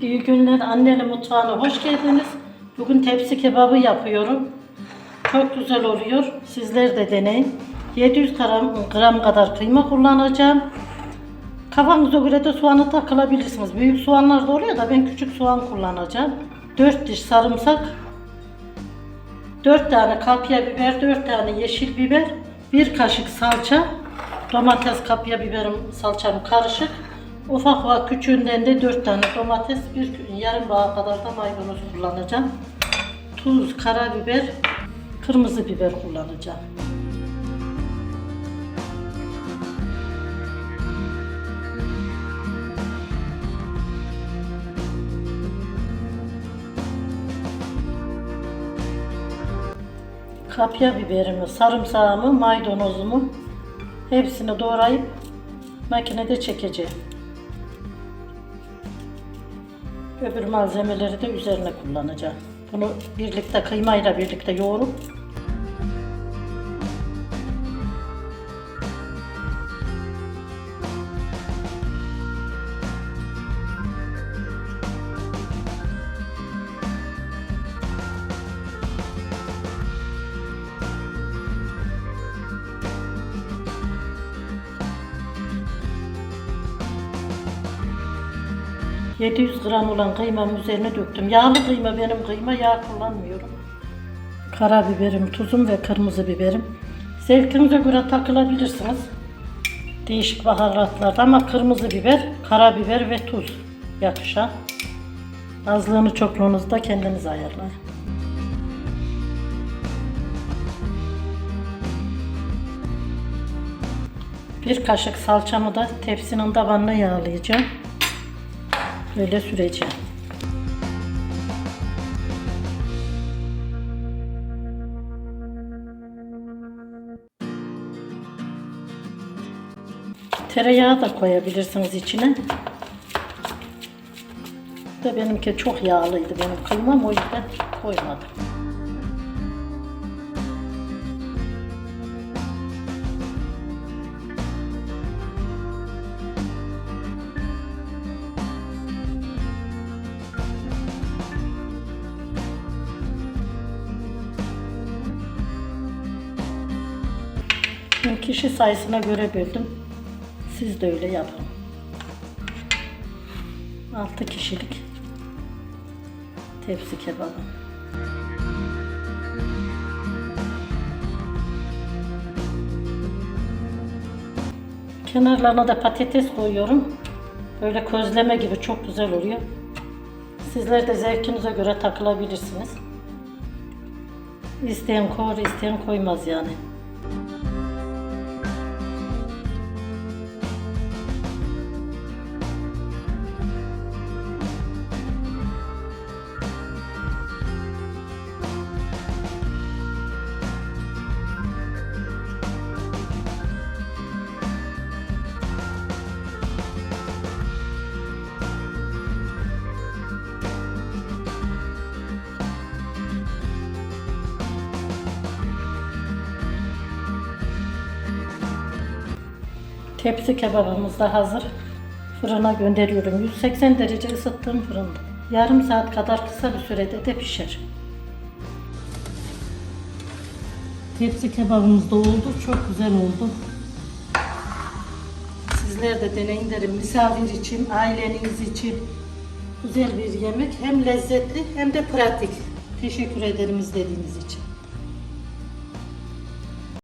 İyi günler anneli mutfağına hoş geldiniz. Bugün tepsi kebabı yapıyorum. Çok güzel oluyor. Sizler de deneyin. 700 gram, gram kadar kıyma kullanacağım. Kafanıza göre de soğanı takılabilirsiniz. Büyük soğanlar da oluyor da ben küçük soğan kullanacağım. 4 diş sarımsak, 4 tane kapya biber, 4 tane yeşil biber, 1 kaşık salça, domates, kapya biberim, salçam karışık. Ufak ufak küçüğünden de 4 tane domates, bir yarım bağ kadar da maydanoz kullanacağım. Tuz, karabiber, kırmızı biber kullanacağım. Kapya biberimi, sarımsağımı, maydanozumu hepsini doğrayıp makinede çekeceğim. Öbür malzemeleri de üzerine kullanacağım. Bunu birlikte kıymayla birlikte yoğurup ...700 gram olan kıymamın üzerine döktüm. Yağlı kıyma benim kıyma, yağ kullanmıyorum. Karabiberim, tuzum ve kırmızı biberim. Zevkinize göre takılabilirsiniz. Değişik baharatlarda ama kırmızı biber, karabiber ve tuz yakışan. Azlığını çokluğunuzu da kendiniz ayarlayın. Bir kaşık salçamı da tepsinin tabanına yağlayacağım. Böyle süreceğim. Tereyağı da koyabilirsiniz içine. Da benimki çok yağlıydı benim kıymam o yüzden koymadım. Ben kişi sayısına göre böldüm. Siz de öyle yapın. 6 kişilik tepsi kebabı. Kenarlarına da patates koyuyorum. Böyle közleme gibi çok güzel oluyor. Sizler de zevkinize göre takılabilirsiniz. İsteyen koyar, isteyen koymaz yani. Tepsi kebabımız da hazır. Fırına gönderiyorum. 180 derece ısıttığım fırında. Yarım saat kadar kısa bir sürede de pişer. Tepsi kebabımız da oldu. Çok güzel oldu. Sizler de deneyin derim. Misafir için, aileniz için güzel bir yemek. Hem lezzetli hem de pratik. Teşekkür ederim izlediğiniz için.